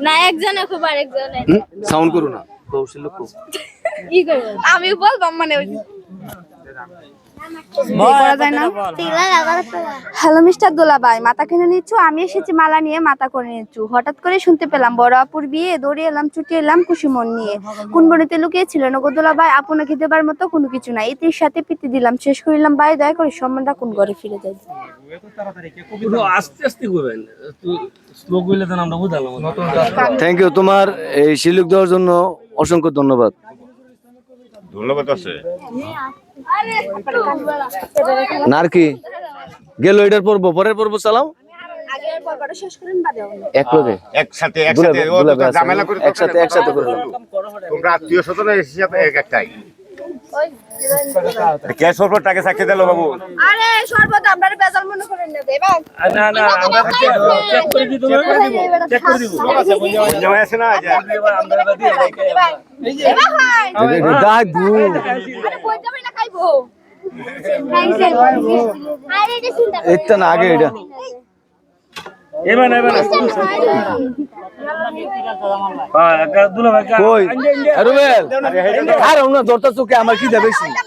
না একজন খুব আর একজনে সাউন্ড করো না। কৌশল খুব। কি করব? আমি বলব মানে হ্যালো মিস্টার দোলাবাই মাথা কিনে নিচ্ছ? আমি এসেছি মালা নিয়ে মাথা করে নিচ্ছু। হঠাৎ করে শুনতে পেলাম বড় আপুর বিয়ে দৌড়ে এলাম ছুটে এলাম খুশি মন নিয়ে। কোন বনিতে লুকিয়েছিল? নগো দোলাবাই আপনাকে দেবার মতো কোনো কিছু নাই। এটির সাথে পিতি দিলাম শেষ করিলাম ভাই দয়া করে সম্মান রাখুন ঘরে ফিরে যাই একটু আস্তে আস্তে করবেন স্লো করলে তো আমরা বুঝালাম। থ্যাংক ইউ তোমার এই শিলুক দেওয়ার জন্য অসংখ্য ধন্যবাদ। ধন্যবাদ আছে। নার কি গেল এটার পর্ব পরের পর্ব চালাও। আগে পর্বটা শেষ করেন বাদে এক লগে একসাথে একসাথে একসাথে একসাথে তোমরা আত্মীয় স্বজন হিসাবে এক একটাই। সাক্ষী দিল বাবু? আরে সর্বদা আমরা বেজাল মনে করেন না দেবা। না না আমরা চেক করে দিব চেক করে দিব আছে না যে আমরা দিয়ে দেবা ডাক দু। আরে বই যাবে না খাইবো। আরে এটা না আগে এটা। এবার এবার হ্যাঁ একটা দুলা ভাই কই? রুবেল আর না দরতা চোখে আমার কি দেবে বেশি আমরা